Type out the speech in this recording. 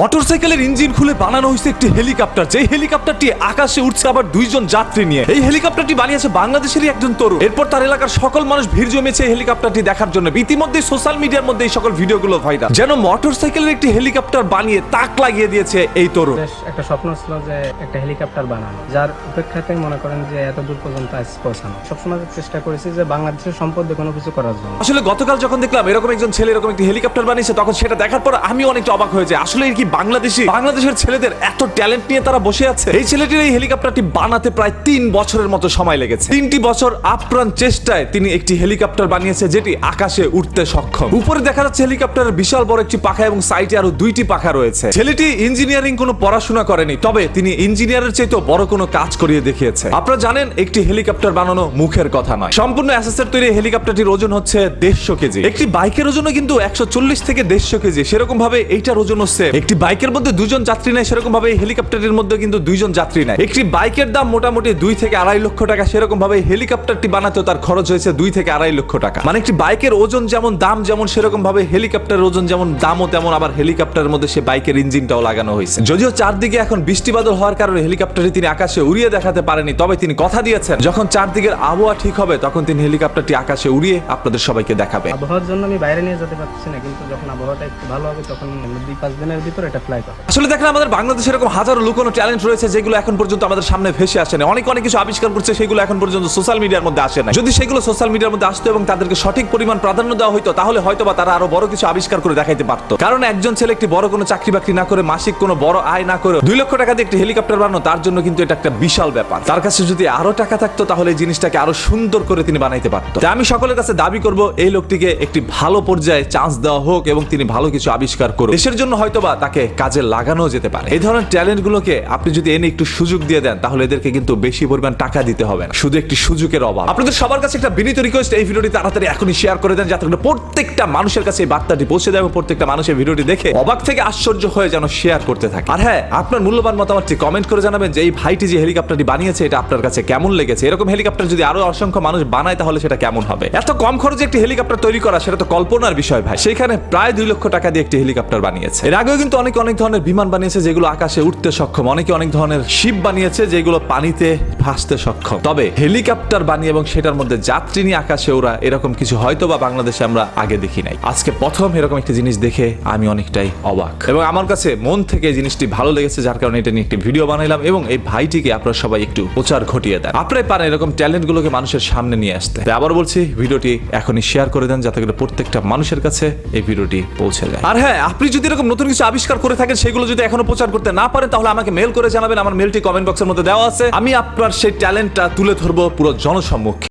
মোটরসাইকেলের ইঞ্জিন খুলে বানানো হয়েছে একটি হেলিকপ্টার। যে হেলিকপ্টারটি আকাশে উঠছে আবার দুইজন যাত্রী নিয়ে। এই হেলিকপ্টারটি বানিয়েছে বাংলাদেশেরই একজন তরুণ। এরপর তার এলাকার সকল মানুষ ভিড় জমেছে হেলিকপ্টারটি দেখার জন্য। ইতিমধ্যে সোশ্যাল মিডিয়ার মধ্যে এই সকল ভিডিওগুলো ভাইরাল। যেন মোটরসাইকেলের একটি হেলিকপ্টার বানিয়ে তাক লাগিয়ে দিয়েছে এই তরুণ। একটা স্বপ্ন ছিল যে একটা হেলিকপ্টার বানানো। যার উপেক্ষাতে মনে করেন যে এত দূর পর্যন্ত আজ পৌঁছানো। সবসময় চেষ্টা করেছি যে বাংলাদেশের সম্পদে কোনো কিছু করার জন্য। আসলে গতকাল যখন দেখলাম এরকম একজন ছেলে এরকম একটি হেলিকপ্টার বানিয়েছে তখন সেটা দেখার পর আমি অনেকটা অবাক হয়ে যাই। আসলে এর কি বাংলাদেশি? বাংলাদেশের ছেলেদের এত ট্যালেন্ট নিয়ে তারা বসে আছে? এই ছেলেটির এই হেলিকপ্টারটি বানাতে প্রায় তিন বছরের মতো সময় লেগেছে। তিনটি বছর আপ্রাণ চেষ্টায় তিনি একটি হেলিকপ্টার বানিয়েছে যেটি আকাশে উঠতে সক্ষম। উপরে দেখা যাচ্ছে হেলিকপ্টারের বিশাল বড় একটি পাখা এবং সাইডে আরও দুইটি পাখা রয়েছে। ছেলেটি ইঞ্জিনিয়ারিং কোনো পড়াশোনা করেনি, তবে তিনি ইঞ্জিনিয়ারের চাইতেও বড় কোনো কাজ করিয়ে দেখিয়েছে। আপনারা জানেন, একটি হেলিকপ্টার বানানো মুখের কথা নয়। সম্পূর্ণ অ্যাসেসের তৈরি হেলিকপ্টারটির ওজন হচ্ছে দেড়শো কেজি। একটি বাইকের ওজনও কিন্তু একশো চল্লিশ থেকে দেড়শো কেজি। সেরকম ভাবে এইটার ওজন হচ্ছে একটি বাইকের মধ্যে দুজন যাত্রী নেয় সেরকম ভাবে হেলিকপ্টারের মধ্যে কিন্তু দুইজন যাত্রী নেয়। একটি বাইকের দাম মোটামুটি দুই থেকে আড়াই লক্ষ টাকা সেরকম ভাবে হেলিকপ্টারটি বানাতেও তার খরচ হয়েছে দুই থেকে আড়াই লক্ষ টাকা। মানে একটি বাইকের ওজন যেমন দাম যেমন সেরকম ভাবে হেলিকপ্টারের ওজন যেমন, দামও তেমন, আবার হেলিকপ্টারের মধ্যে সে বাইকের ইঞ্জিনটাও লাগানো হয়েছে। যদিও চারদিকে এখন বৃষ্টি বাদল হওয়ার কারণে হেলিকপ্টারটি তিনি আকাশে উড়িয়ে দেখাতে পারেনি তবে তিনি কথা দিয়েছেন, যখন চারদিকের আবহাওয়া ঠিক হবে, তখন তিনি হেলিকপ্টারটি আকাশে উড়িয়ে আপনাদের সবাইকে দেখাবে আবহাওয়ার জন্য আমি বাইরে নিয়ে যেতে পারছি না, কিন্তু যখন আবহাওয়াটা একটু ভালো হবে, তখন দুই পাঁচ দিনের ভিতরে এটা ফ্লাই পাবে আসলে দেখেন আমাদের বাংলাদেশে এরকম হাজারো লুকোনো ট্যালেন্ট রয়েছে, যেগুলো এখন পর্যন্ত আমাদের সামনে ভেসে অনেক অনেক কিছু আবিষ্কার করছে, সেগুলো এখন পর্যন্ত সোশ্যাল মিডিয়ার মধ্যে আসে না যদি সেগুলো সোশ্যাল মিডিয়ার মধ্যে আসতো এবং তাদেরকে সঠিক পরিমাণ প্রাধান্য দেওয়া হতো তাহলে হয়তো বা তারা আরও বড় কিছু আবিষ্কার করে দেখাইতে কারণ একজন ছেলে একটি বড় কোনো চাকরি বাকরি না করে, মাসিক কোনো বড় আয় না করে, দুই লক্ষ টাকা দিয়ে একটি হেলিকপ্টার বানানো, তার জন্য কিন্তু এটা একটা বিশাল ব্যাপার। তার কাছে যদি আরও টাকা থাকতো, তাহলে এই জিনিসটাকে আরও সুন্দর করে তিনি বানাইতে পারতো। তাই আমি সকলের কাছে দাবি করব, এই লোকটিকে একটি ভালো পর্যায়ে চান্স দেওয়া হোক এবং তিনি ভালো কিছু আবিষ্কার করুন দেশের জন্য হয়তোবা তাকে কাজে লাগানো যেতে পারে। এই ধরনের ট্যালেন্ট গুলোকে আপনি যদি এনে একটু সুযোগ দিয়ে দেন, তাহলে এদেরকে কিন্তু বেশি পরিমাণ টাকা দিতে হবে না। শুধু একটি সুযোগের অভাব। আপনাদের সবার কাছে একটা বিনীত রিকোয়েস্ট এই ভিডিওটি তাড়াতাড়ি এখনই শেয়ার করে দেন, যাতে প্রত্যেকটা মানুষের কাছে এই বার্তাটি পৌঁছে দেয় এবং প্রত্যেকটা মানুষের ভিডিওটি দেখে অবাক থেকে আশ্চর্য হয়ে যেন শেয়ার করতে থাকে। আর হ্যাঁ আপনার মূল্যবান মতামতটি কমেন্ট করে জানাবেন যে, এই ভাইটি যে হেলিকপ্টারটি বানিয়েছে, এটা আপনার কাছে কেমন লেগেছে? এরকম হেলিকপ্টার যদি আরও অসংখ্য মানুষ বানায়, তাহলে সেটা কেমন হবে? এত কম খরচে একটি হেলিকপ্টার তৈরি করা, সেটা তো কল্পনার বিষয় ভাই। সেখানে প্রায় দুই লক্ষ টাকা দিয়ে একটি হেলিকপ্টার বানিয়েছে। এর আগেও কিন্তু অনেক অনেক ধরনের বিমান বানিয়েছে যেগুলো আকাশে উঠতে সক্ষম। অনেকে অনেক ধরনের শিপ বানিয়েছে যেগুলো পানিতে ভাসতে সক্ষম। তবে হেলিকপ্টার বানিয়ে এবং সেটার মধ্যে যাত্রী নিয়ে আকাশে ওরা এরকম কিছু হয়তো বা বাংলাদেশে আমরা আগে দেখি নাই। আজকে প্রথম এরকম একটি জিনিস দেখে আমি অনেকটাই অবাক। এবং আমার কাছে মন থেকে এই জিনিসটি ভালো লেগেছে, যার কারণে এটা নিয়ে একটি ভিডিও বানাইলাম এবং এই ভাইটিকে আপনারা সবাই একটু প্রচার ঘটিয়ে দেন। আপনারাই পারেন এরকম ট্যালেন্ট গুলোকে মানুষের সামনে নিয়ে আসতে। আবার বলছি, ভিডিওটি এখনই শেয়ার করে দেন, যাতে করে প্রত্যেকটা মানুষের কাছে এই ভিডিওটি পৌঁছে যায়। আর হ্যাঁ আপনি যদি এরকম নতুন কিছু আবিষ্কার করে থাকেন, সেগুলো যদি এখনও প্রচার করতে না পারেন, তাহলে আমাকে মেল করে জানাবেন। আমার মেলটি কমেন্ট বক্সের মধ্যে দেওয়া আছে। আমি আপনার সেই ট্যালেন্টটা তুলে ধরবো পুরো জনসম্মুখে।